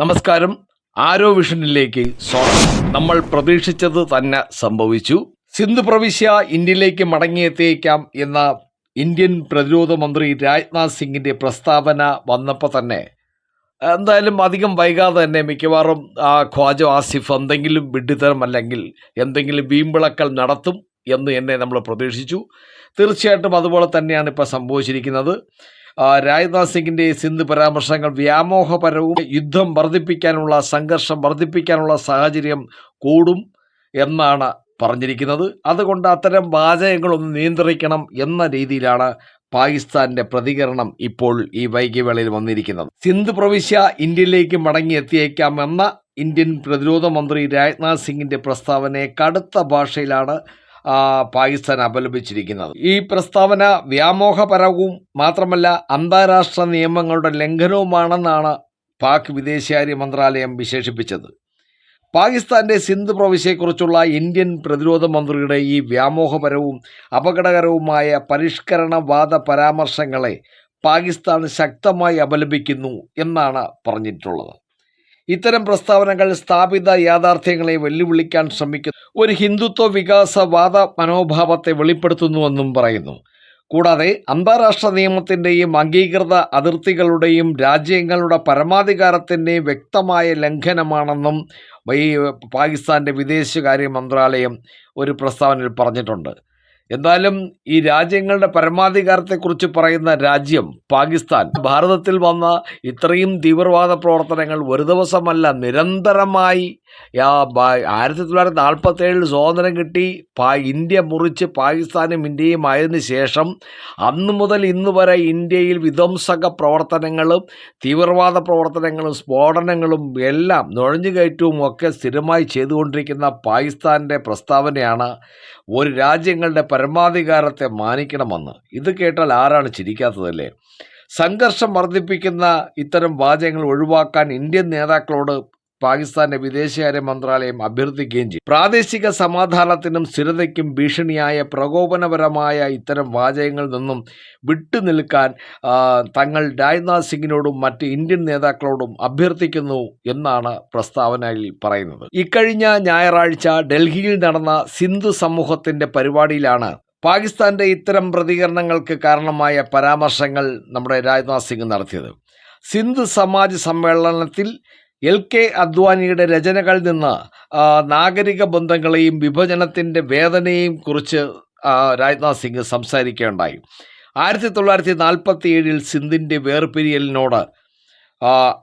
നമസ്കാരം. ആരോ വിഷനിലേക്ക് സ്വാഗതം. നമ്മൾ പ്രതീക്ഷിച്ചത് തന്നെ സംഭവിച്ചു. സിന്ധു പ്രവിശ്യ ഇന്ത്യയിലേക്ക് മടങ്ങിയെത്തിയേക്കാം എന്ന ഇന്ത്യൻ പ്രതിരോധ മന്ത്രി രാജ്നാഥ് സിംഗിന്റെ പ്രസ്താവന വന്നപ്പോൾ തന്നെ എന്തായാലും അധികം വൈകാതെ തന്നെ മിക്കവാറും ആ ഖ്വാജ ആസിഫ് എന്തെങ്കിലും വിഡ്ഢിത്തരം അല്ലെങ്കിൽ എന്തെങ്കിലും വീമ്പിളക്കൽ നടത്തും എന്ന് എന്നെ നമ്മൾ പ്രതീക്ഷിച്ചു. തീർച്ചയായിട്ടും അതുപോലെ തന്നെയാണ് ഇപ്പോൾ സംഭവിച്ചിരിക്കുന്നത്. രാജ്നാഥ് സിംഗിന്റെ സിന്ധു പരാമർശങ്ങൾ വ്യാമോഹപരവും യുദ്ധം വർദ്ധിപ്പിക്കാനുള്ള സംഘർഷം വർദ്ധിപ്പിക്കാനുള്ള സാഹചര്യം കൂടും എന്നാണ് പറഞ്ഞിരിക്കുന്നത്. അതുകൊണ്ട് അത്തരം വാചകങ്ങളൊന്ന് നിയന്ത്രിക്കണം എന്ന രീതിയിലാണ് പാകിസ്ഥാന്റെ പ്രതികരണം ഇപ്പോൾ ഈ വൈകിവേളയിൽ വന്നിരിക്കുന്നത്. സിന്ധു പ്രവിശ്യ ഇന്ത്യയിലേക്ക് മടങ്ങി മടങ്ങിയെത്തിയേക്കാമെന്ന ഇന്ത്യൻ പ്രതിരോധ മന്ത്രി രാജ്നാഥ് സിംഗിന്റെ പ്രസ്താവനയെ കടുത്ത ഭാഷയിലാണ് പാകിസ്ഥാൻ അപലപിച്ചിരിക്കുന്നത്. ഈ പ്രസ്താവന വ്യാമോഹപരവും മാത്രമല്ല അന്താരാഷ്ട്ര നിയമങ്ങളുടെ ലംഘനവുമാണെന്നാണ് പാക് വിദേശകാര്യ മന്ത്രാലയം വിശേഷിപ്പിച്ചത്. പാകിസ്ഥാന്റെ സിന്ധു പ്രവിശ്യയെക്കുറിച്ചുള്ള ഇന്ത്യൻ പ്രതിരോധ മന്ത്രിയുടെ ഈ വ്യാമോഹപരവും അപകടകരവുമായ പരിഷ്കരണവാദ പരാമർശങ്ങളെ പാകിസ്ഥാൻ ശക്തമായി അപലപിക്കുന്നു എന്നാണ് പറഞ്ഞിട്ടുള്ളത്. ഇത്തരം പ്രസ്താവനകൾ സ്ഥാപിത യാഥാർത്ഥ്യങ്ങളെ വെല്ലുവിളിക്കാൻ ശ്രമിക്കുന്നു. ഒരു ഹിന്ദുത്വ വികാസവാദ മനോഭാവത്തെ വെളിപ്പെടുത്തുന്നുവെന്നും പറയുന്നു. കൂടാതെ അന്താരാഷ്ട്ര നിയമത്തിന്റെയും അംഗീകൃത അതിർത്തികളുടെയും രാജ്യങ്ങളുടെ പരമാധികാരത്തിന്റെയും വ്യക്തമായ ലംഘനമാണെന്നും പാകിസ്ഥാന്റെ വിദേശകാര്യ മന്ത്രാലയം ഒരു പ്രസ്താവനയിൽ പറഞ്ഞിട്ടുണ്ട്. എന്തായാലും ഈ രാജ്യങ്ങളുടെ പരമാധികാരത്തെക്കുറിച്ച് പറയുന്ന രാജ്യം പാകിസ്ഥാൻ. ഭാരതത്തിൽ വന്ന ഇത്രയും തീവ്രവാദ പ്രവർത്തനങ്ങൾ ഒരു ദിവസമല്ല നിരന്തരമായി ആയിരത്തി തൊള്ളായിരത്തി നാൽപ്പത്തി ഏഴിൽ സ്വാതന്ത്ര്യം കിട്ടി. പാ ഇന്ത്യ മുറിച്ച് പാകിസ്ഥാനും ഇന്ത്യയും ആയതിനു ശേഷം അന്ന് മുതൽ ഇന്ന് വരെ ഇന്ത്യയിൽ വിധ്വംസക പ്രവർത്തനങ്ങളും തീവ്രവാദ പ്രവർത്തനങ്ങളും സ്ഫോടനങ്ങളും എല്ലാം നുഴഞ്ഞുകയറ്റവും ഒക്കെ സ്ഥിരമായി ചെയ്തുകൊണ്ടിരിക്കുന്ന പാകിസ്ഥാന്റെ പ്രസ്താവനയാണ് ഒരു രാജ്യങ്ങളുടെ പരമാധികാരത്തെ മാനിക്കണമെന്ന്. ഇത് കേട്ടാൽ ആരാണ് ചിരിക്കാത്തതല്ലേ? സംഘർഷം വർദ്ധിപ്പിക്കുന്ന ഇത്തരം വാചകങ്ങൾ ഒഴിവാക്കാൻ ഇന്ത്യൻ നേതാക്കളോട് പാകിസ്ഥാന്റെ വിദേശകാര്യ മന്ത്രാലയം അഭ്യർത്ഥിക്കുകയും ചെയ്തു. പ്രാദേശിക സമാധാനത്തിനും സ്ഥിരതയ്ക്കും ഭീഷണിയായ പ്രകോപനപരമായ ഇത്തരം വാചകങ്ങളിൽ നിന്നും വിട്ടുനിൽക്കാൻ തങ്ങൾ രാജ്നാഥ് സിംഗിനോടും മറ്റ് ഇന്ത്യൻ നേതാക്കളോടും അഭ്യർത്ഥിക്കുന്നു എന്നാണ് പ്രസ്താവനയിൽ പറയുന്നത്. ഇക്കഴിഞ്ഞ ഞായറാഴ്ച ഡൽഹിയിൽ നടന്ന സിന്ധു സമൂഹത്തിന്റെ പരിപാടിയിലാണ് പാകിസ്ഥാന്റെ ഇത്തരം പ്രതികരണങ്ങൾക്ക് കാരണമായ പരാമർശങ്ങൾ നമ്മുടെ രാജ്നാഥ് സിംഗ് നടത്തിയത്. സിന്ധു സമാജ് സമ്മേളനത്തിൽ എൽ കെ അദ്വാനിയുടെ രചനകളിൽ നിന്ന് നാഗരിക ബന്ധങ്ങളെയും വിഭജനത്തിന്റെ വേദനയെയും കുറിച്ച് രാജ്നാഥ് സിംഗ് സംസാരിക്കുകയുണ്ടായി. ആയിരത്തി തൊള്ളായിരത്തി നാൽപ്പത്തി ഏഴിൽ സിന്ധിന്റെ വേർപിരിയലിനോട്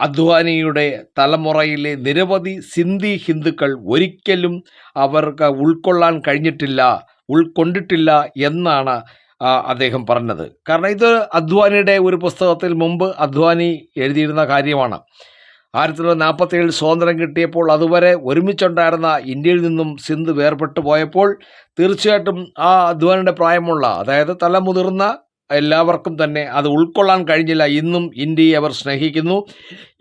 അദ്വാനിയുടെ തലമുറയിലെ നിരവധി സിന്ധി ഹിന്ദുക്കൾ ഒരിക്കലും അവർക്ക് ഉൾക്കൊള്ളാൻ കഴിഞ്ഞിട്ടില്ല ഉൾക്കൊണ്ടിട്ടില്ല എന്നാണ് അദ്ദേഹം പറഞ്ഞത്. കാരണം ഇത് അദ്വാനിയുടെ ഒരു പുസ്തകത്തിൽ മുമ്പ് അദ്വാനി എഴുതിയിരുന്ന കാര്യമാണ്. ആയിരത്തി തൊള്ളായിരത്തി നാൽപ്പത്തി ഏഴിൽ സ്വാതന്ത്ര്യം കിട്ടിയപ്പോൾ അതുവരെ ഒരുമിച്ചുണ്ടായിരുന്ന ഇന്ത്യയിൽ നിന്നും സിന്ധു വേർപെട്ടു പോയപ്പോൾ തീർച്ചയായിട്ടും ആ അധ്വാനിയുടെ പ്രായമുള്ള അതായത് തലമുതിർന്ന എല്ലാവർക്കും തന്നെ അത് ഉൾക്കൊള്ളാൻ കഴിഞ്ഞില്ല. ഇന്നും ഇന്ത്യയെ അവർ സ്നേഹിക്കുന്നു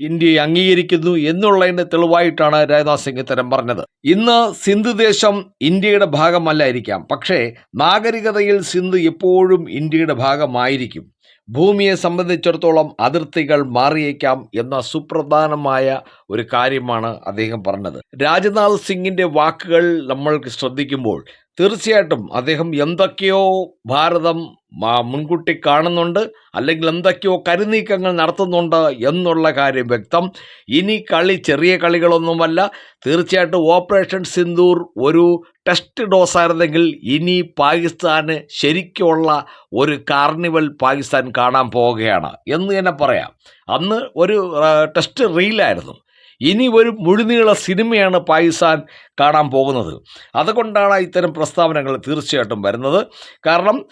ഇന്ത്യയെ അംഗീകരിക്കുന്നു എന്നുള്ളതിന്റെ തെളിവായിട്ടാണ് രാജ്നാഥ് സിംഗ് ഇത്തരം പറഞ്ഞത്. ഇന്ന് സിന്ധു ദേശം ഇന്ത്യയുടെ ഭാഗമല്ലായിരിക്കാം. പക്ഷേ നാഗരികതയിൽ സിന്ധു എപ്പോഴും ഇന്ത്യയുടെ ഭാഗമായിരിക്കും. ഭൂമിയെ സംബന്ധിച്ചിടത്തോളം അതിർത്തികൾ മാറിയേക്കാം എന്ന സുപ്രധാനമായ ഒരു കാര്യമാണ് അദ്ദേഹം പറഞ്ഞത്. രാജ്നാഥ് സിംഗിന്റെ വാക്കുകൾ നമ്മൾ ശ്രദ്ധിക്കുമ്പോൾ തീർച്ചയായിട്ടും അദ്ദേഹം എന്തൊക്കെയോ ഭാരതം മുൻകൂട്ടി കാണുന്നുണ്ട് അല്ലെങ്കിൽ എന്തൊക്കെയോ കരുനീക്കങ്ങൾ നടത്തുന്നുണ്ട് എന്നുള്ള കാര്യം വ്യക്തം. ഇനി കളി ചെറിയ കളികളൊന്നുമല്ല. തീർച്ചയായിട്ടും ഓപ്പറേഷൻ സിന്ദൂർ ഒരു ടെസ്റ്റ് ഡോസ് ആയിരുന്നെങ്കിൽ ഇനി പാകിസ്ഥാന് ശരിക്കുള്ള ഒരു കാർണിവൽ പാകിസ്ഥാൻ കാണാൻ പോവുകയാണ്. എന്ന് തന്നെ പറയാം. അന്ന് ഒരു ടെസ്റ്റ് റീലായിരുന്നു. ഇനി ഒരു മുഴുനീള സിനിമയാണ് പാകിസ്ഥാൻ കാണാൻ പോകുന്നത്. അതുകൊണ്ടാണ് ഇത്തരം പ്രസ്താവനകൾ തീർച്ചയായിട്ടും വരുന്നത്. കാരണം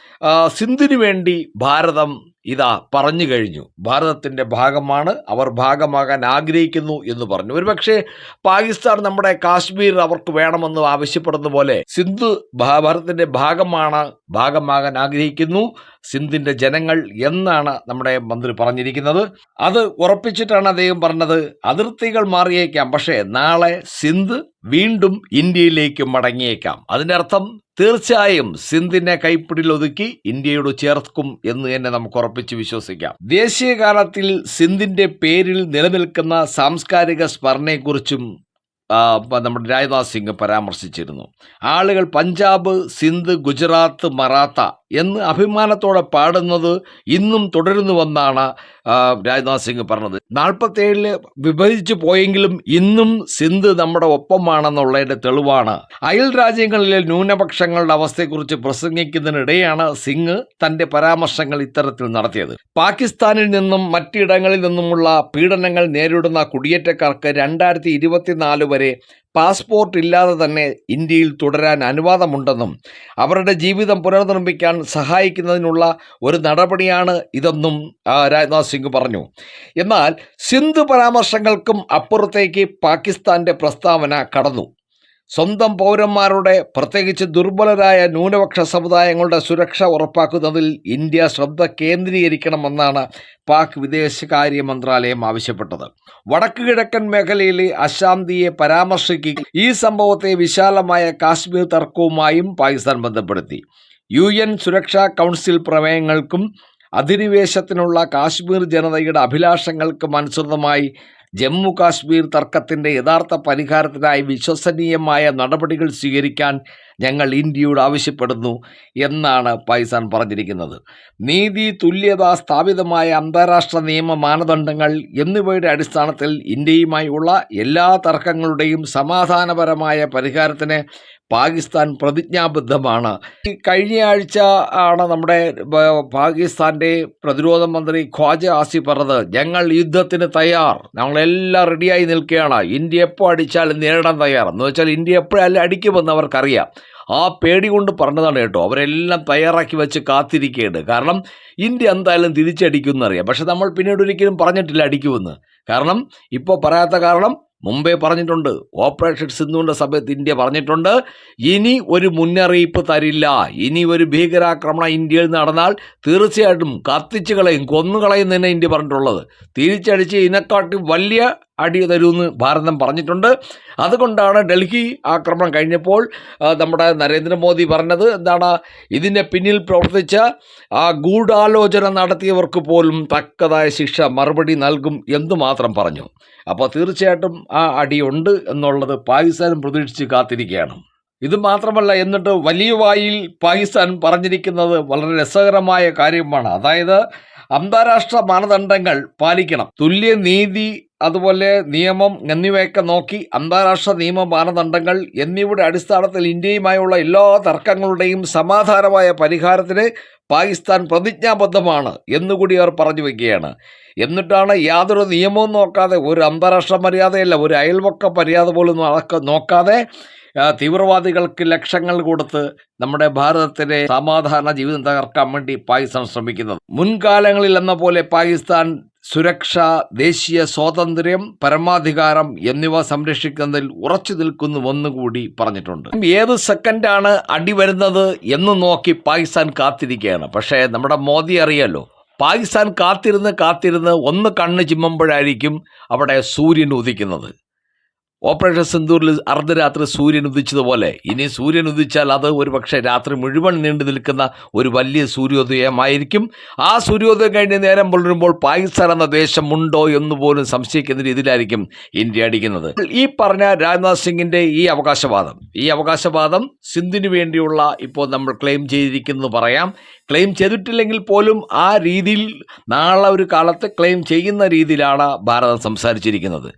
സിന്ധുവിന് വേണ്ടി ഭാരതം ഇതാ പറഞ്ഞു കഴിഞ്ഞു. ഭാരതത്തിന്റെ ഭാഗമാണ് അവർ ഭാഗമാകാൻ ആഗ്രഹിക്കുന്നു എന്ന് പറഞ്ഞു. ഒരുപക്ഷെ പാകിസ്ഥാൻ നമ്മുടെ കാശ്മീർ അവർക്ക് വേണമെന്ന് ആവശ്യപ്പെടുന്ന പോലെ സിന്ധു ഭാരതത്തിന്റെ ഭാഗമാണ് ഭാഗമാകാൻ ആഗ്രഹിക്കുന്നു. സിന്ധിന്റെ ജനങ്ങൾ എന്നാണ് നമ്മുടെ മന്ത്രി പറഞ്ഞിരിക്കുന്നത്. അത് ഉറപ്പിച്ചിട്ടാണ് അദ്ദേഹം പറഞ്ഞത്. അതിർത്തികൾ മാറിയേക്കാം. പക്ഷേ നാളെ സിന്ധ് വീണ്ടും ഇന്ത്യയിലേക്ക് മടങ്ങിയേക്കാം. അതിന്റെ അർത്ഥം തീർച്ചയായും സിന്ധിനെ ഒതുക്കി ഇന്ത്യയോട് ചേർക്കും എന്ന് തന്നെ നമുക്ക് ഉറപ്പിച്ച് വിശ്വസിക്കാം. ദേശീയകാലത്തിൽ സിന്ധിന്റെ പേരിൽ നിലനിൽക്കുന്ന സാംസ്കാരിക സ്മരണയെക്കുറിച്ചും നമ്മുടെ രാജ്നാഥ് സിംഗ് പരാമർശിച്ചിരുന്നു. ആളുകൾ പഞ്ചാബ് സിന്ധ് ഗുജറാത്ത് മറാത്ത എന്ന് അഭിമാനത്തോടെ പാടുന്നത് ഇന്നും തുടരുന്നുവെന്നാണ് വന്നാണ് രാജ്നാഥ് സിംഗ് പറഞ്ഞത്. നാൽപ്പത്തേഴിൽ വിഭജിച്ചു പോയെങ്കിലും ഇന്നും സിന്ധു നമ്മുടെ ഒപ്പമാണെന്നുള്ളതിന്റെ തെളിവാണ്. അയൽ രാജ്യങ്ങളിലെ ന്യൂനപക്ഷങ്ങളുടെ അവസ്ഥയെക്കുറിച്ച് പ്രസംഗിക്കുന്നതിനിടെയാണ് സിംഗ് തന്റെ പരാമർശങ്ങൾ ഇത്തരത്തിൽ നടത്തിയത്. പാകിസ്ഥാനിൽ നിന്നും മറ്റിടങ്ങളിൽ നിന്നുമുള്ള പീഡനങ്ങൾ നേരിടുന്ന കുടിയേറ്റക്കാർക്ക് രണ്ടായിരത്തി വരെ പാസ്പോർട്ട് ഇല്ലാതെ തന്നെ ഇന്ത്യയിൽ തുടരാൻ അനുവാദമുണ്ടെന്നും അവരുടെ ജീവിതം പുനർനിർമ്മിക്കാൻ സഹായിക്കുന്നതിനുള്ള ഒരു നടപടിയാണ് ഇതെന്നും രാജ്നാഥ് സിംഗ് പറഞ്ഞു. എന്നാൽ സിന്ധു പരാമർശങ്ങൾക്കും അപ്പുറത്തേക്ക് പാകിസ്ഥാന്റെ പ്രസ്താവന കടന്നു. സ്വന്തം പൗരന്മാരുടെ പ്രത്യേകിച്ച് ദുർബലരായ ന്യൂനപക്ഷ സമുദായങ്ങളുടെ സുരക്ഷ ഉറപ്പാക്കുന്നതിൽ ഇന്ത്യ ശ്രദ്ധ കേന്ദ്രീകരിക്കണമെന്നാണ് പാക് വിദേശകാര്യ മന്ത്രാലയം ആവശ്യപ്പെട്ടത്. വടക്ക് കിഴക്കൻ മേഖലയിലെ അശാന്തിയെ പരാമർശിക്കുക ഈ സംഭവത്തെ വിശാലമായ കാശ്മീർ തർക്കവുമായും പാകിസ്ഥാൻ ബന്ധപ്പെടുത്തി. യു എൻ സുരക്ഷാ കൗൺസിൽ പ്രമേയങ്ങൾക്കും അധിനിവേശത്തിനുള്ള കാശ്മീർ ജനതയുടെ അഭിലാഷങ്ങൾക്കും അനുസൃതമായി ജമ്മു കാശ്മീർ തർക്കത്തിന്റെ യഥാർത്ഥ പരിഹാരത്തിനായി വിശ്വസനീയമായ നടപടികൾ സ്വീകരിക്കാൻ ഞങ്ങൾ ഇന്ത്യയോട് ആവശ്യപ്പെടുന്നു എന്നാണ് പാകിസ്ഥാൻ പറഞ്ഞിരിക്കുന്നത്. നീതി തുല്യത സ്ഥാപിതമായ അന്താരാഷ്ട്ര നിയമ മാനദണ്ഡങ്ങൾ എന്നിവയുടെ അടിസ്ഥാനത്തിൽ ഇന്ത്യയുമായുള്ള എല്ലാ തർക്കങ്ങളുടെയും സമാധാനപരമായ പരിഹാരത്തിന് പാകിസ്ഥാൻ പ്രതിജ്ഞാബദ്ധമാണ്. കഴിഞ്ഞ ആഴ്ച ആണ് നമ്മുടെ പാകിസ്ഥാന്റെ പ്രതിരോധ മന്ത്രി ഖ്വാജ ആസിഫ് പറഞ്ഞത് ഞങ്ങൾ യുദ്ധത്തിന് തയ്യാർ. ഞങ്ങളെല്ലാം റെഡിയായി നിൽക്കുകയാണ്. ഇന്ത്യ എപ്പോൾ അടിച്ചാലും നേരിടാൻ തയ്യാർ. എന്ന് വെച്ചാൽ ഇന്ത്യ എപ്പോഴല്ല അടിക്കുമെന്ന് അവർക്കറിയാം. ആ പേടി കൊണ്ട് പറഞ്ഞതാണ് കേട്ടോ. അവരെല്ലാം തയ്യാറാക്കി വെച്ച് കാത്തിരിക്കുകയാണ് കാരണം ഇന്ത്യ എന്തായാലും തിരിച്ചടിക്കുമെന്നറിയാം പക്ഷെ നമ്മൾ പിന്നീട് ഒരിക്കലും പറഞ്ഞിട്ടില്ല അടിക്കുമെന്ന്. കാരണം ഇപ്പോൾ പറയാത്ത കാരണം മുമ്പേ പറഞ്ഞിട്ടുണ്ട് ഓപ്പറേഷൻ സിന്ധുവിന്റെ സമയത്ത് ഇന്ത്യ പറഞ്ഞിട്ടുണ്ട് ഇനി ഒരു മുന്നറിയിപ്പ് തരില്ല ഇനി ഒരു ഭീകരാക്രമണം ഇന്ത്യയിൽ നടന്നാൽ തീർച്ചയായിട്ടും കത്തിച്ച് കളയും കൊന്നുകളയും തന്നെ ഇന്ത്യ പറഞ്ഞിട്ടുള്ളത്. തിരിച്ചടിച്ച് ഇതിനെക്കാട്ടി വലിയ അടി തരുമെന്ന് ഭാരതം പറഞ്ഞിട്ടുണ്ട്. അതുകൊണ്ടാണ് ഡൽഹി ആക്രമണം കഴിഞ്ഞപ്പോൾ നമ്മുടെ നരേന്ദ്രമോദി പറഞ്ഞത് എന്താണ് ഇതിന്റെ പിന്നിൽ പ്രവർത്തിച്ച ആ ഗൂഢാലോചന നടത്തിയവർക്ക് പോലും തക്കതായ ശിക്ഷ മറുപടി നൽകും എന്ന് മാത്രം പറഞ്ഞു. അപ്പോൾ തീർച്ചയായിട്ടും ആ അടിയുണ്ട് എന്നുള്ളത് പാകിസ്ഥാനും പ്രതീക്ഷിച്ച് കാത്തിരിക്കുകയാണ്. ഇത് മാത്രമല്ല എന്നിട്ട് വലിയ വായിൽ പാകിസ്ഥാൻ പറഞ്ഞിരിക്കുന്നത് വളരെ രസകരമായ കാര്യമാണ്. അതായത് അന്താരാഷ്ട്ര മാനദണ്ഡങ്ങൾ പാലിക്കണം. തുല്യ നീതി അതുപോലെ നിയമം എന്നിവയൊക്കെ നോക്കി അന്താരാഷ്ട്ര നിയമ മാനദണ്ഡങ്ങൾ എന്നിവയുടെ അടിസ്ഥാനത്തിൽ ഇന്ത്യയുമായുള്ള എല്ലാ തർക്കങ്ങളുടെയും സമാധാനമായ പരിഹാരത്തിന് പാകിസ്ഥാൻ പ്രതിജ്ഞാബദ്ധമാണ് എന്നുകൂടി അവർ പറഞ്ഞു വയ്ക്കുകയാണ് എന്നിട്ടാണ് യാതൊരു നിയമവും നോക്കാതെ ഒരു അന്താരാഷ്ട്ര മര്യാദയല്ല ഒരു അയൽവക്ക മര്യാദ പോലും നോക്കാതെ തീവ്രവാദികൾക്ക് ലക്ഷങ്ങൾ കൊടുത്ത് നമ്മുടെ ഭാരതത്തിലെ സമാധാന ജീവിതം തകർക്കാൻ വേണ്ടി പാകിസ്ഥാൻ ശ്രമിക്കുന്നത്. മുൻകാലങ്ങളിൽ എന്ന പോലെ പാകിസ്ഥാൻ സുരക്ഷ ദേശീയ സ്വാതന്ത്ര്യം പരമാധികാരം എന്നിവ സംരക്ഷിക്കുന്നതിൽ ഉറച്ചു നിൽക്കുന്നുവെന്നുകൂടി പറഞ്ഞിട്ടുണ്ട്. ഏത് സെക്കൻഡാണ് അടി വരുന്നത് എന്ന് നോക്കി പാകിസ്ഥാൻ കാത്തിരിക്കുകയാണ്. പക്ഷേ നമ്മുടെ മോദി അറിയാലോ പാകിസ്ഥാൻ കാത്തിരുന്ന് കാത്തിരുന്ന് ഒന്ന് കണ്ണ് ചിമ്മുമ്പോഴായിരിക്കും അവിടെ സൂര്യൻ ഉദിക്കുന്നത്. ഓപ്പറേഷൻ സിന്ദൂരിൽ അർദ്ധരാത്രി സൂര്യൻ ഉദിച്ചതുപോലെ ഇനി സൂര്യൻ ഉദിച്ചാൽ അത് ഒരു പക്ഷേ രാത്രി മുഴുവൻ നീണ്ടു നിൽക്കുന്ന ഒരു വലിയ സൂര്യോദയമായിരിക്കും. ആ സൂര്യോദയം കഴിഞ്ഞ് നേരം പുലരുമ്പോൾ പാകിസ്ഥാൻ എന്ന ദേശം ഉണ്ടോ എന്ന് പോലും സംശയിക്കുന്ന രീതിയിലായിരിക്കും ഇന്ത്യ അടിക്കുന്നത്. ഈ പറഞ്ഞ രാജ്നാഥ് സിംഗിന്റെ ഈ അവകാശവാദം ഈ അവകാശവാദം സിന്ധുവിന് വേണ്ടിയുള്ള ഇപ്പോൾ നമ്മൾ ക്ലെയിം ചെയ്തിരിക്കുന്നു പറയാം. ക്ലെയിം ചെയ്തിട്ടില്ലെങ്കിൽ പോലും ആ രീതിയിൽ നാളെ ഒരു കാലത്ത് ക്ലെയിം ചെയ്യുന്ന രീതിയിലാണ് ഭാരതം സംസാരിച്ചിരിക്കുന്നത്.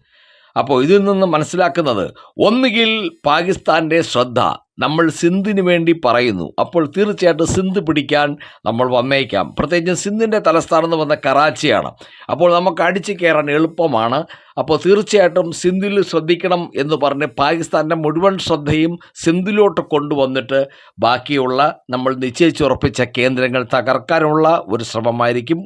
അപ്പോൾ ഇതിൽ നിന്ന് മനസ്സിലാക്കുന്നത് ഒന്നുകിൽ പാകിസ്ഥാന്റെ ശ്രദ്ധ നമ്മൾ സിന്ധിന് വേണ്ടി പറയുന്നു. അപ്പോൾ തീർച്ചയായിട്ടും സിന്ധ് പിടിക്കാൻ നമ്മൾ വന്നേക്കാം. പ്രത്യേകിച്ചും സിന്ധിന്റെ തലസ്ഥാനം എന്ന് കറാച്ചിയാണ്. അപ്പോൾ നമുക്ക് അടിച്ചു കയറാൻ എളുപ്പമാണ്. അപ്പോൾ തീർച്ചയായിട്ടും സിന്ധിൽ ശ്രദ്ധിക്കണം എന്ന് പറഞ്ഞ് പാകിസ്ഥാന്റെ മുഴുവൻ ശ്രദ്ധയും സിന്ധിലോട്ട് കൊണ്ടുവന്നിട്ട് ബാക്കിയുള്ള നമ്മൾ നിശ്ചയിച്ചുറപ്പിച്ച കേന്ദ്രങ്ങൾ തകർക്കാനുള്ള ഒരു ശ്രമമായിരിക്കും.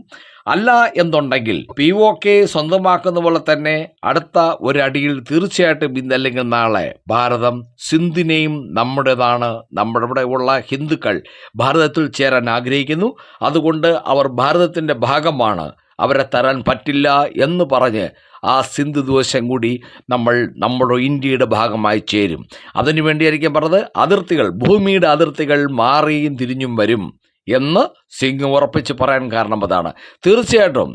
അല്ല എന്നുണ്ടെങ്കിൽ പി ഒ കെ സ്വന്തമാക്കുന്ന പോലെ തന്നെ അടുത്ത ഒരടിയിൽ തീർച്ചയായിട്ടും ഇന്നല്ലെങ്കിൽ നാളെ ഭാരതം സിന്ധിനെയും നമ്മുടേതാണ് നമ്മുടെ ഇവിടെ ഉള്ള ഹിന്ദുക്കൾ ഭാരതത്തിൽ ചേരാൻ ആഗ്രഹിക്കുന്നു. അതുകൊണ്ട് അവർ ഭാരതത്തിന്റെ ഭാഗമാണ്. അവരെ തരാൻ പറ്റില്ല എന്ന് പറഞ്ഞ് ആ സിന്ധു ദിവസം കൂടി നമ്മൾ നമ്മുടെ ഇന്ത്യയുടെ ഭാഗമായി ചേരും. അതിനു വേണ്ടിയായിരിക്കും പറഞ്ഞത് അതിർത്തികൾ ഭൂമിയുടെ അതിർത്തികൾ മാറിയും തിരിഞ്ഞും വരും എന്ന് സിംഗ് ഉറപ്പിച്ച് പറയാൻ കാരണം അതാണ്. തീർച്ചയായിട്ടും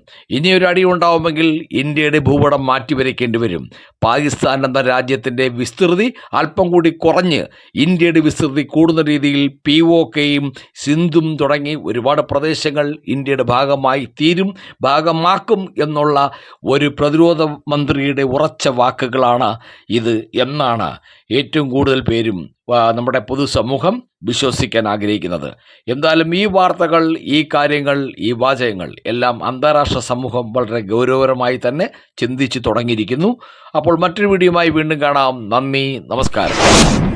ഒരു അടി ഉണ്ടാവുമെങ്കിൽ ഇന്ത്യയുടെ ഭൂപടം മാറ്റിവരയ്ക്കേണ്ടി വരും. പാകിസ്ഥാൻ എന്ന രാജ്യത്തിന്റെ വിസ്തൃതി അല്പം കൂടി കുറഞ്ഞ് ഇന്ത്യയുടെ വിസ്തൃതി കൂടുന്ന രീതിയിൽ പി ഒ കെയും സിന്ധും തുടങ്ങി ഒരുപാട് പ്രദേശങ്ങൾ ഇന്ത്യയുടെ ഭാഗമായി തീരും ഭാഗമാക്കും എന്നുള്ള ഒരു പ്രതിരോധ മന്ത്രിയുടെ ഉറച്ച വാക്കുകളാണ് ഇത് എന്നാണ് ഏറ്റവും കൂടുതൽ പേരും നമ്മുടെ പൊതുസമൂഹം വിശ്വസിക്കാൻ ആഗ്രഹിക്കുന്നത്. എന്തായാലും ഈ വാർത്തകൾ ഈ കാര്യങ്ങൾ ഈ വാചകങ്ങൾ എല്ലാം അന്താരാഷ്ട്ര സമൂഹം വളരെ ഗൗരവകരമായി തന്നെ ചിന്തിച്ചു തുടങ്ങിയിരിക്കുന്നു. അപ്പോൾ മറ്റൊരു വീഡിയോയുമായി വീണ്ടും കാണാം. നന്ദി നമസ്കാരം.